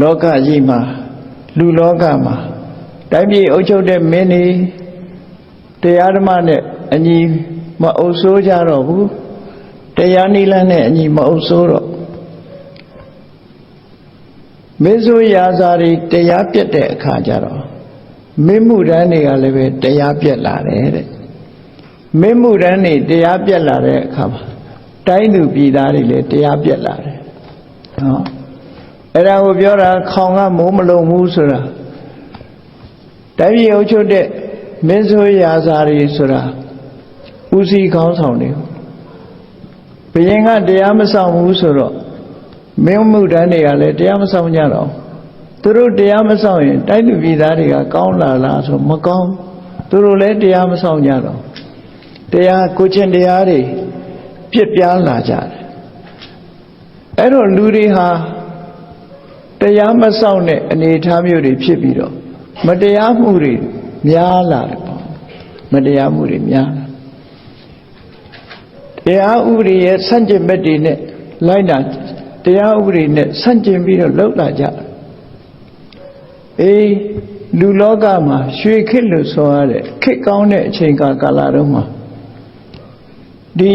လောကကြီးမှာလူလောကမှာတိုင်းပြည်အုပ်ချုပ်တဲ့မင်းတွေတရားဓမ္မနဲ့အညီမအုပ်ဆိုးကြတော့ဘူးတရားနိလန်းနဲ့အညီမအုပ်ဆိုးတော့မင်းဆိုရာဇာတွေတရားပြတ်တဲ့အခါကျတော့မင်းမှုတန်းတွေကလည်းပဲတရားပြတ်လာတယ်တဲ့မင်းမှုတန်းတွေတရားပြတ်လာတဲ့အခါမှာတိုင်းသူပြည်သားတွေလည်းတရားပြတ်လာတယ်ဟော အဲ့ဒါကိုပြောတာခေါင်ကမိုးမလုံဘူးဆိုတာတိုင်းပြည်အုပ်ချုပ်တဲ့မင်းဆိုရာဇာတွေဆိုတာဦးစီးခေါင်းဆောင်တွေဘုရင်ကတရားမဆောင်ဘူးဆိုတော့မင်းမှုတန်းတွေကလည်းတရားမဆောင်ကြတော့သူတို့တရားမဆောင်ရင်တိုင်းသူပြည်သားတွေကကောင်းလာလားဆိုမကောင်းသူတို့လည်းတရားမဆောင်ကြတော့တရားကိုချင်းတရားတွေပြစ်ပြားလာကြတယ်အဲ့တော့လူတွေဟာ တရားမဆောင်တဲ့အနေအထားမျိုးတွေဖြစ်ပြီးတော့မတရားမှုတွေများလာတယ်ပေါ့မတရားမှုတွေများလာတရားဥပဒေရဲ့ဆန့်ကျင်ဘက်တွေနဲ့လိုက်တာတရားဥပဒေနဲ့ဆန့်ကျင်ပြီးတော့လှုပ်လာကြတယ်အေးလူလောကမှာရွှေခေတ်လို့ဆိုရတဲ့ခေတ်ကောင်းတဲ့အချိန်ကာကာလတုန်းမှာဒီ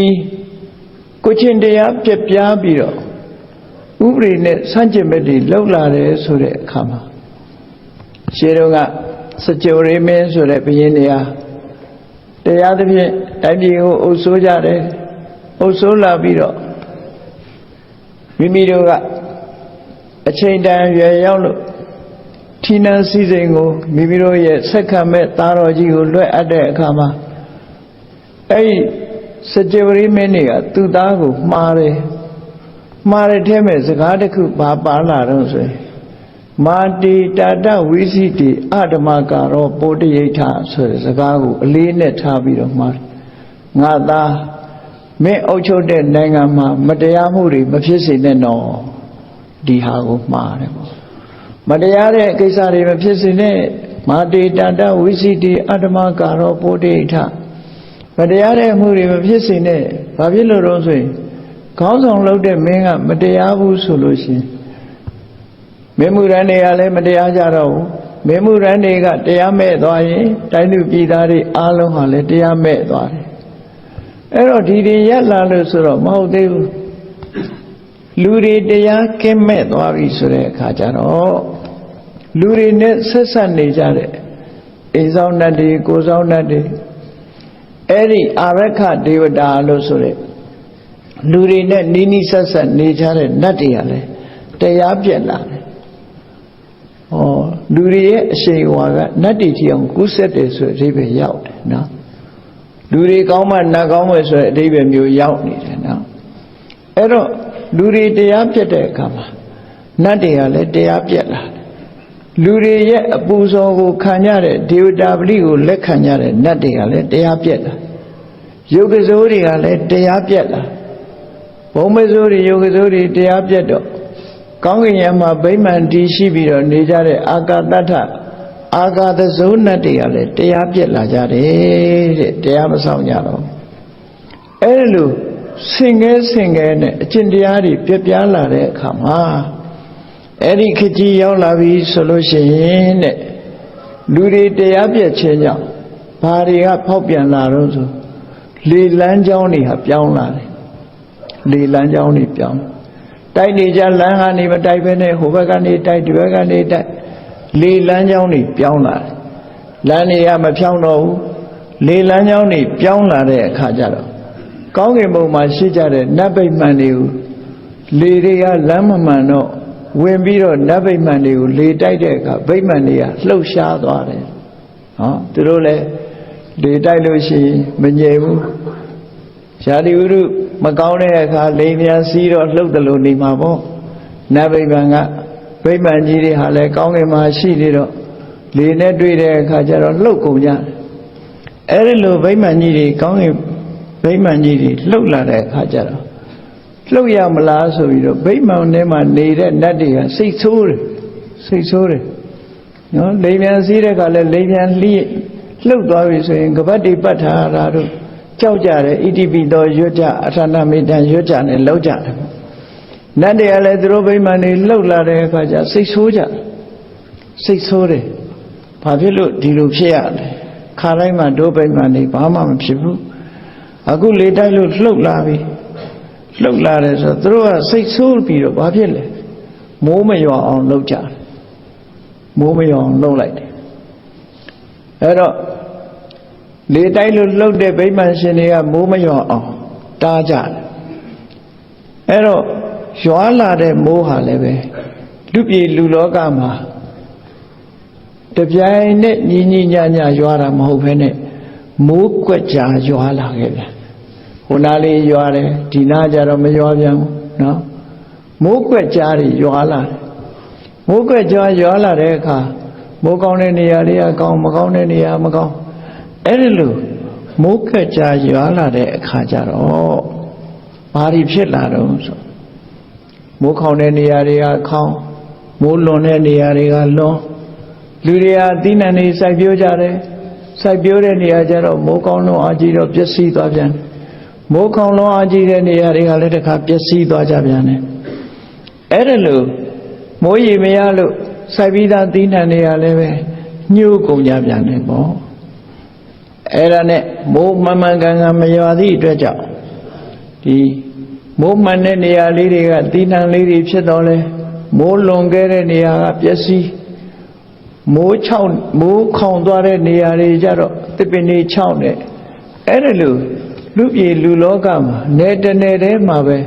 ကိုချင်းတရားပြက်ပြားပြီးတော့ ဥပဒေနဲ့ဆန့်ကျင်ဘက်တွေလှုပ်လာတယ်ဆိုတဲ့အခါမှာရှေးတုန်းကစကြဝဠာမင်းဆိုတဲ့ဘုရင်တရားတရားသဖြင့်တိုင်းပြည်ကိုအုပ်ဆိုးကြတယ်အုပ်ဆိုးလာပြီးတော့မိမိတို့ကအချိန်တန်ရွယ်ရောက်လို့ထီနန်းစည်းစိမ်ကိုမိမိတို့ရဲ့ဆက်ခံမဲ့သားတော်ကြီးကိုလွှဲအပ်တဲ့အခါမှာအဲ့ဒီစကြဝဠာမင်းတွေကသူ့သားကိုမှားတယ် မှားတဲ့ထဲမဲ့စကားတစ်ခုဘာပါလာတော့ဆိုရင်မာတိတာတဝိသိတိအဓမ္မကာရောပိုတယိဋ္ဌဆိုတဲ့စကားကိုအလေးနဲ့ထားပြီးတော့မှားငါသားမင်းအုပ်ချုပ်တဲ့နိုင်ငံမှာမတရားမှုတွေမဖြစ်စေနဲ့တော့ဒီဟာကိုမှားတယ်ပေါ့မတရားတဲ့ကိစ္စတွေမဖြစ်စေနဲ့မာတိတာတဝိသိတိအဓမ္မကာရောပိုတယိဋ္ဌမတရားတဲ့မှုတွေမဖြစ်စေနဲ့ဘာဖြစ်လို့တော့ဆိုရင် ခေါင်းဆောင်လုပ်တဲ့မင်းကမတရားဘူးဆိုလို့ရှိရင်မင်းမှုရန်တွေကလည်းမတရားကြတော့ဘူးမင်းမှုရန်တွေကတရားမဲ့သွားရင်တိုင်းသူပြည်သားတွေအားလုံးဟာလည်းတရားမဲ့သွားတယ်အဲ့တော့ဒီတွေရက်လာလို့ဆိုတော့မဟုတ်သေးဘူးလူတွေတရားကင်းမဲ့သွားပြီဆိုတဲ့အခါကျတော့လူတွေနဲ့ဆက်ဆက်နေကြတဲ့အိမ်ဆောင်တတ်တွေကိုယ်ဆောင်တတ်တွေအဲ့ဒီအာရခဒေဝတာလို့ဆိုတဲ့ လူတွေနဲ့နီးနီးဆက်ဆက်နေကြတဲ့နတ်တွေကလည်းတရားပြက်လာတယ်။ဟောလူတွေရဲ့အရှိန်ဝါကနတ်တွေထီအောင်ကူးဆက်တယ်ဆိုတဲ့အဓိပ္ပာယ်ရောက်တယ်နော်။လူတွေကောင်းမှနတ်ကောင်းမယ်ဆိုတဲ့အဓိပ္ပာယ်မျိုးရောက်နေတယ်နော်။အဲ့တော့လူတွေတရားပြက်တဲ့အခါမှာနတ်တွေကလည်းတရားပြက်လာတယ်။လူတွေရဲ့အပူဇော်ကိုခံရတဲ့ဒေဝတာပလိကိုလက်ခံရတဲ့နတ်တွေကလည်းတရားပြက်လာ။ယုတ်ကစိုးတွေကလည်းတရားပြက်လာ။ ဘုံမစိုးတွေယုတ်ကစိုးတွေတရားပြက်တော့ကောင်းကင်ယံမှာဗိမာန်တည်ရှိပြီးတော့နေကြတဲ့အာကာတထအာကာသဇုံနတ်တွေကလည်းတရားပြက်လာကြတယ်တဲ့တရားမဆောင်ကြတော့အဲ့လိုဆင်ငဲဆင်ငဲနဲ့အကျင့်တရားတွေပြက်ပြားလာတဲ့အခါမှာအဲ့ဒီခကြီးရောက်လာပြီဆိုလို့ရှိရင်တဲ့လူတွေတရားပြက်ခြင်းကြောင့်ဘာတွေကဖောက်ပြန်လာတော့ဆိုလေလန်းကြောင်းတွေဟာပြောင်းလာတယ် လေလန်းကြောင်းတွေပြောင်းတိုက်နေကြလမ်းကနေမတိုက်ဘဲနဲ့ဟိုဘက်ကနေတိုက်ဒီဘက်ကနေတိုက်လေလမ်းကြောင်းတွေပြောင်းလာတယ်လမ်းတွေကမဖြောင်းတော့ဘူးလေလမ်းကြောင်းတွေပြောင်းလာတဲ့အခါကျတော့ကောင်းကင်ဘုံမှာရှိကြတဲ့နတ်ဗိမာန်တွေကိုလေတွေကလမ်းမမှန်တော့ဝင်ပြီးတော့နတ်ဗိမာန်တွေကိုလေတိုက်တဲ့အခါဗိမာန်တွေကလှုပ်ရှားသွားတယ်ဟောသူတို့လည်းလေတိုက်လို့ရှိရင်မငြိမ်ဘူးရှားဒီဝိရု မကောင်းတဲ့အခါလိန်ပြန်စီးတော့လှုပ်တယ်လို့နေမှာပေါ့နတ်ဗိမာန်ကဗိမာန်ကြီးတွေဟာလည်းကောင်းကင်မှာရှိနေတော့လေနဲ့တွေ့တဲ့အခါကျတော့လှုပ်ကုန်ကြတယ်အဲ့ဒီလိုဗိမာန်ကြီးတွေကောင်းကင်ဗိမာန်ကြီးတွေလှုပ်လာတဲ့အခါကျတော့လှုပ်ရမလားဆိုပြီးတော့ဗိမာန်ထဲမှာနေတဲ့နတ်တွေကစိတ်ဆိုးတယ်စိတ်ဆိုးတယ်နော်လိန်ပြန်စီးတဲ့အခါလဲလိန်ပြန်လှိလှုပ်သွားပြီဆိုရင်ကပတ်တိပတ်ထားတာတို့ ကြောက်ကြတယ်ဣတိပိသောရွတ်ကြအထာဏမေတ္တရွတ်ကြနဲ့လောက်ကြတယ်နတ်တွေကလည်းသူတို့ဗိမာန်တွေလှုပ်လာတဲ့အခါကျစိတ်ဆိုးကြစိတ်ဆိုးတယ်ဘာဖြစ်လို့ဒီလိုဖြစ်ရလဲခါတိုင်းမှာတို့ဗိမာန်တွေဘာမှမဖြစ်ဘူးအခုလေတိုက်လို့လှုပ်လာပြီလှုပ်လာတယ်ဆိုတော့သူတို့ကစိတ်ဆိုးပြီးတော့ဘာဖြစ်လဲမိုးမရွာအောင်လှုပ်ကြတယ်မိုးမရွာအောင်လှုပ်လိုက်တယ်အဲ့တော့ လေတိုက်လို့လှုပ်တဲ့ဗိမာန်ရှင်တွေကမိုးမရွာအောင်တားကြတယ်အဲ့တော့ရွာလာတဲ့မိုးဟာလည်းပဲလူပြည်လူလောကမှာတပြိုင်နဲ့ညီညီညာညာရွာတာမဟုတ်ဘဲနဲ့မိုးကွက်ကြာရွာလာခဲ့ပြန်ဟိုနားလေးရွာတယ်ဒီနားကျတော့မရွာပြန်ဘူးနော်မိုးကွက်ကြာတွေရွာလာတယ်မိုးကွက်ကြာရွာလာတဲ့အခါမိုးကောင်းတဲ့နေရာတွေကကောင်းမကောင်းတဲ့နေရာမကောင်း အဲ့ဒီလိုမိုးကွက်ကြာရွာလာတဲ့အခါကျတော့ဘာတွေဖြစ်လာတော့ဆိုမိုးခေါင်တဲ့နေရာတွေကခေါင်မိုးလွန်တဲ့နေရာတွေကလွန်လူတွေဟာအသီးနှံတွေစိုက်ပျိုးကြတယ်စိုက်ပျိုးတဲ့နေရာကျတော့မိုးကောင်းလွန်အားကြီးတော့ပျက်စီးသွားပြန်တယ်မိုးခေါင်လွန်အားကြီးတဲ့နေရာတွေကလည်းတစ်ခါပျက်စီးသွားကြပြန်တယ်အဲ့ဒါလို့မိုးရေမရလို့စိုက်ပြီးသားသီးနှံတွေကလည်းပဲညှိုးကုန်ကြပြန်တယ်ပေါ့ အဲ့ဒါနဲ့မိုးမမှန်ကန်ကန်မရွာသည့်အတွက်ကြောင့်ဒီမိုးမှန်တဲ့နေရာလေးတွေကသီးနှံလေးတွေဖြစ်တော့လဲမိုးလွန်ခဲ့တဲ့နေရာကပျက်စီးမိုးချောင်းမိုးခေါင်သွားတဲ့နေရာတွေကြတော့တစ်ပင်တွေချောင်းတဲ့အဲ့ဒါလို့လူပြည်လူလောကမှာနေတနေတည်းမှာပဲ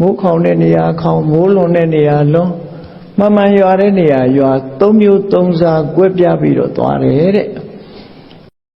မိုးခေါင်တဲ့နေရာခေါင်မိုးလွန်တဲ့နေရာလွန်မမှန်ရွာတဲ့နေရာရွာသုံးမျိုးသုံးစားကွဲပြားပြီးတော့သွားတယ်တဲ့